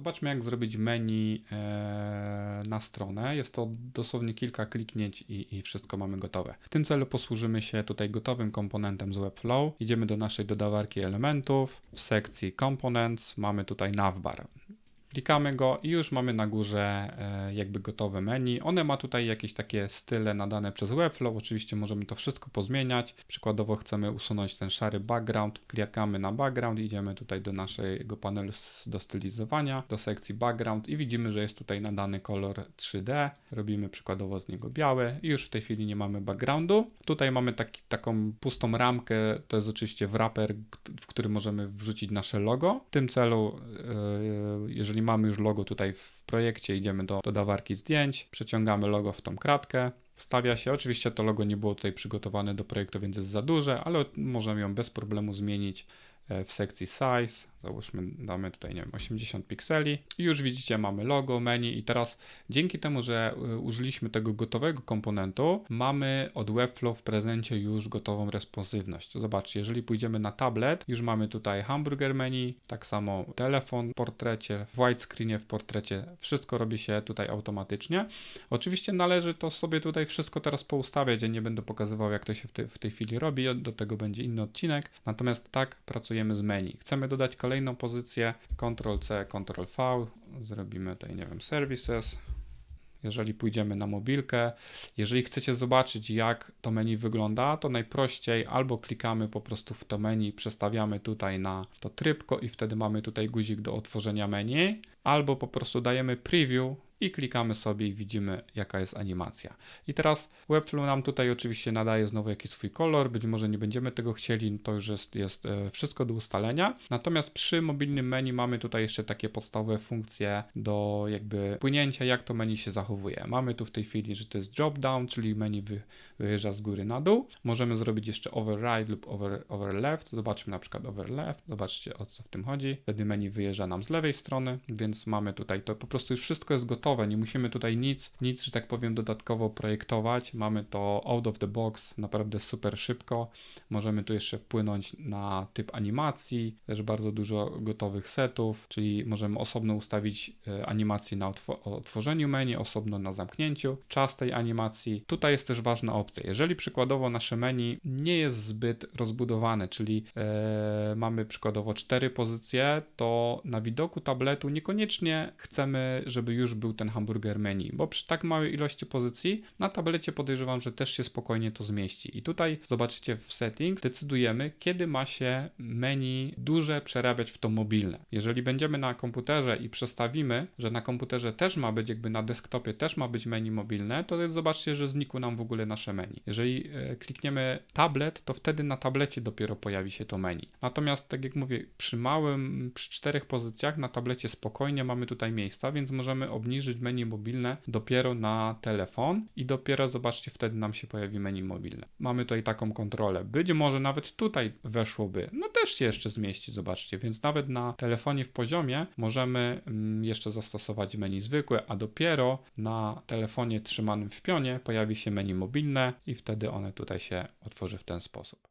Zobaczmy, jak zrobić menu e, na stronę. Jest to dosłownie kilka kliknięć i, i wszystko mamy gotowe. W tym celu posłużymy się tutaj gotowym komponentem z Webflow. Idziemy do naszej dodawarki elementów. W sekcji Components mamy tutaj navbar. Klikamy go i już mamy na górze e, jakby gotowe menu. One ma tutaj jakieś takie style nadane przez Webflow. Oczywiście możemy to wszystko pozmieniać. Przykładowo chcemy usunąć ten szary background. Klikamy na background, idziemy tutaj do naszego panelu do stylizowania, do sekcji background i widzimy, że jest tutaj nadany kolor 3D. Robimy przykładowo z niego biały i już w tej chwili nie mamy backgroundu. Tutaj mamy taki, taką pustą ramkę, to jest oczywiście wrapper, w który możemy wrzucić nasze logo. W tym celu, e, mamy już logo tutaj w projekcie, idziemy do dodawarki zdjęć, przeciągamy logo w tą kratkę, wstawia się. Oczywiście to logo nie było tutaj przygotowane do projektu, więc jest za duże, ale możemy ją bez problemu zmienić w sekcji size. Załóżmy, damy tutaj, nie wiem, 80 pikseli i już widzicie, mamy logo, menu i teraz dzięki temu, że y, użyliśmy tego gotowego komponentu, mamy od Webflow w prezencie już gotową responsywność. Zobaczcie, jeżeli pójdziemy na tablet, już mamy tutaj hamburger menu, tak samo telefon w portrecie, w widescreenie w portrecie, wszystko robi się tutaj automatycznie. Oczywiście należy to sobie tutaj wszystko teraz poustawiać, ja nie będę pokazywał jak to się w, te, w tej chwili robi, do tego będzie inny odcinek, natomiast tak pracujemy z menu. Chcemy dodać kolejną pozycję, Ctrl-C, Ctrl-V, zrobimy tutaj, nie wiem, services, jeżeli pójdziemy na mobilkę, jeżeli chcecie zobaczyć, jak to menu wygląda, to najprościej albo klikamy po prostu w to menu, przestawiamy tutaj na to trybko i wtedy mamy tutaj guzik do otworzenia menu, albo po prostu dajemy preview i klikamy sobie i widzimy, jaka jest animacja. I teraz Webflow nam tutaj oczywiście nadaje znowu jakiś swój kolor, być może nie będziemy tego chcieli, to już jest, jest e, wszystko do ustalenia. Natomiast przy mobilnym menu mamy tutaj jeszcze takie podstawowe funkcje do jakby płynięcia, jak to menu się zachowuje. Mamy tu w tej chwili, że to jest drop down, czyli menu wy, wyjeżdża z góry na dół. Możemy zrobić jeszcze override lub over, over left. Zobaczmy na przykład over left. Zobaczcie o co w tym chodzi. Wtedy menu wyjeżdża nam z lewej strony, więc mamy tutaj to po prostu już wszystko jest gotowe. Nie musimy tutaj nic, nic, że tak powiem, dodatkowo projektować. Mamy to out of the box, naprawdę super szybko. Możemy tu jeszcze wpłynąć na typ animacji, też bardzo dużo gotowych setów, czyli możemy osobno ustawić e, animację na otwo- otworzeniu menu, osobno na zamknięciu, czas tej animacji. Tutaj jest też ważna opcja. Jeżeli przykładowo nasze menu nie jest zbyt rozbudowane, czyli e, mamy przykładowo cztery pozycje, to na widoku tabletu niekoniecznie chcemy, żeby już był ten hamburger menu, bo przy tak małej ilości pozycji na tablecie podejrzewam, że też się spokojnie to zmieści. I tutaj zobaczycie w settings decydujemy, kiedy ma się menu duże przerabiać w to mobilne. Jeżeli będziemy na komputerze i przestawimy, że na komputerze też ma być, jakby na desktopie też ma być menu mobilne, to zobaczcie, że znikło nam w ogóle nasze menu. Jeżeli e, klikniemy tablet, to wtedy na tablecie dopiero pojawi się to menu. Natomiast, tak jak mówię, przy małym, przy czterech pozycjach na tablecie spokojnie mamy tutaj miejsca, więc możemy obniżyć menu mobilne dopiero na telefon i dopiero zobaczcie, wtedy nam się pojawi menu mobilne. Mamy tutaj taką kontrolę. Być może nawet tutaj weszłoby, no też się jeszcze zmieści, zobaczcie, więc nawet na telefonie w poziomie możemy mm, jeszcze zastosować menu zwykłe, a dopiero na telefonie trzymanym w pionie pojawi się menu mobilne i wtedy one tutaj się otworzy w ten sposób.